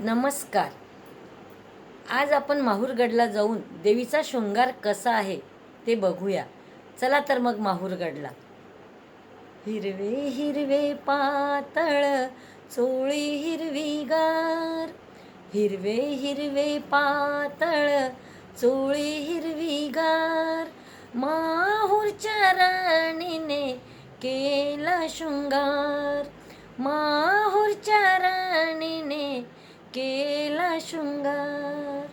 नमस्कार. आज आपण माहूरगडला जाऊन देवीचा शृंगार कसा आहे ते बघूया. चला तर मग माहूरगडला. हिरवे हिरवे पातळ चोळी हिरवीगार हिरवे हिरवे पातळ चोळी हिरवीगार माहूरच्या राणीने केला शृंगार. माहूर केला शृंगार.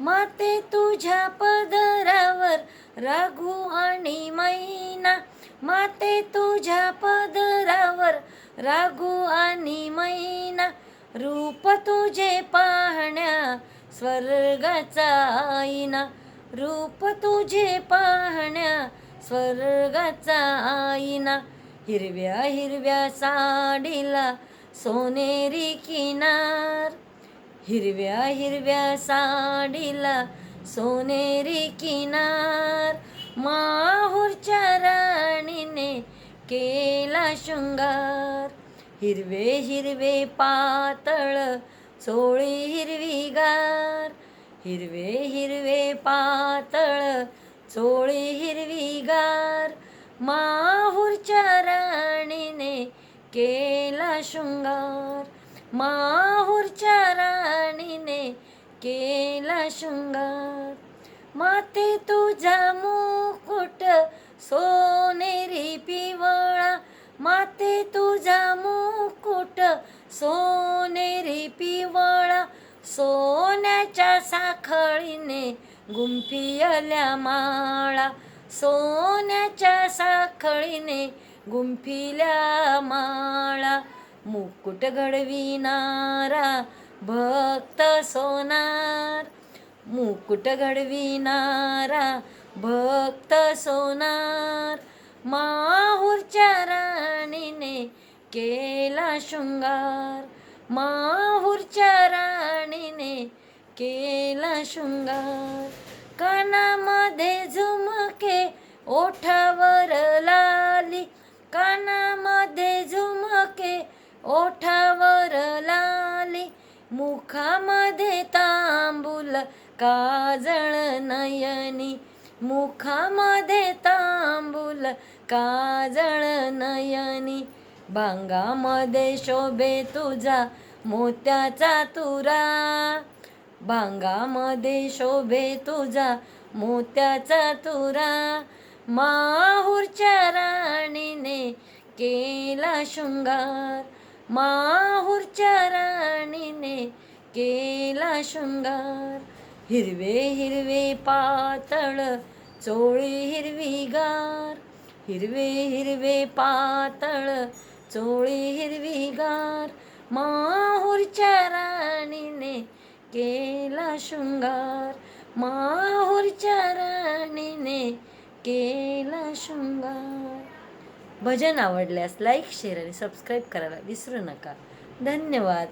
माते तुझ्या पदरावर राघू आणि मैना. माते तुझ्या पदरावर राघू आणि मैना. रूप तुझे पाहण्या स्वर्गाचा आईना. रूप तुझे पाहण्या स्वर्गाचा आईना. हिरव्या हिरव्या साडीला सोनेरी किना. हिरव्या हिरव्या साडीला सोनेरी किनार. माहूरच्या राणीने केला शृंगार. हिरवे हिरवे पातळ चोळी हिरवीगार हिरवे हिरवे पातळ चोळी हिरवीगार माहूरच्या राणीने केला शृंगार. माहूरच्या केला शृंगार. माते तुझा मुकुट सोनेरी पिवळा. माते तुझा मुकुट सोनेरी पिवळा. सोन्याच्या साखळीने गुंफियल्या माळा. सोन्याच्या साखळीने गुंफिल्या माळा. मुकुट घडविणारा भक्त सोनार मुकुट घडविणारा भक्त सोनार माहूरच्या राणीने केला शृंगार माहूरच्या राणीने केला शृंगार. कानामध्ये झुमके ओठावर लाली कानामध्ये झुमके ओठा मध्ये तांबूल काजळ नयनी. मुखामध्ये तांबूल काजळ नयनी. भांगामध्ये शोभे तुझा मोत्याचा तुरा. भांगामध्ये शोभे तुझा मोत्याचा तुरा. माहूरच्या राणीने केला शृंगार. माहूरच्या राणीने केला शृंगार हिरवे हिरवे पातळ चोळी हिरवीगार हिरवे हिरवे पातळ चोळी हिरवीगार माहूरच्या राणीने केला शृंगार माहूरच्या राणीने केला शृंगार. भजन आवडल्यास लाईक शेअर आणि सबस्क्राईब करायला विसरू नका. धन्यवाद.